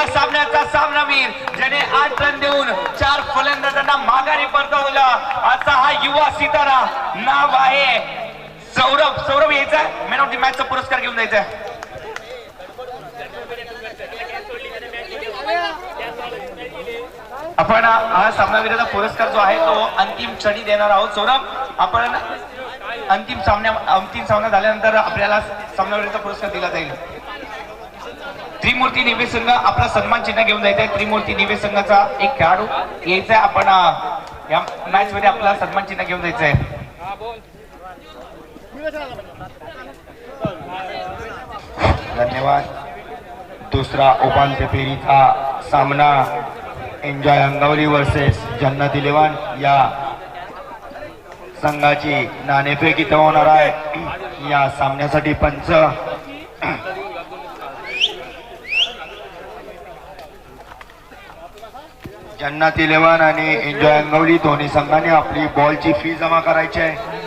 या सामन्याचा सामनावीर ज्याने आठ रन देऊन चार फलंदाजांना माघारी परतवलं असा हा युवा सितारा नाव आहे. सौरभ सौरभ यायचा मॅन ऑफ द मॅच चा पुरस्कार घेऊन जायचा आपण हा सामनावीराचा पुरस्कार जो आहे तो अंतिम क्षणी देणार आहोत. सौरभ आपण अंतिम सामन्या अंतिम सामना झाल्यानंतर आपल्याला सामनावीराचा पुरस्कार दिला जाईल. त्रिमूर्ती निवेश संघ आपला सन्मान चिन्ह घेऊन जायचा आहे त्रिमूर्ती निवेश संघाचा एक खेळाडू यायचा आहे आपण या मॅच मध्ये आपला सन्मान चिन्ह घेऊन जायचं आहे धन्यवाद. दुसरा उपांत्य फेरीचा सामना enjoy Angavali versus Jannat eleven. या संघाची नाणेफेक इथं होणार आहे. या सामन्यासाठी पंच जन्नत इलेव्हन आणि एन्जॉय अंगवली. दोन्ही संघाने आपली बॉलची फी जमा करायची आहे.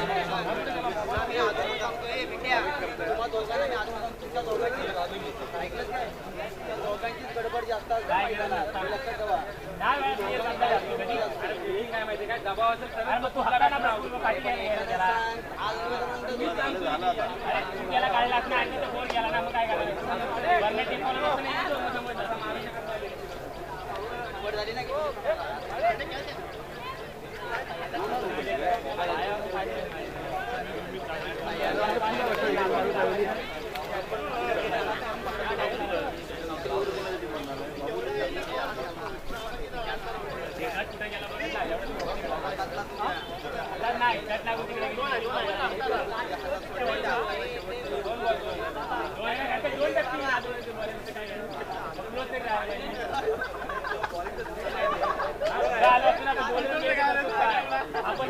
आपण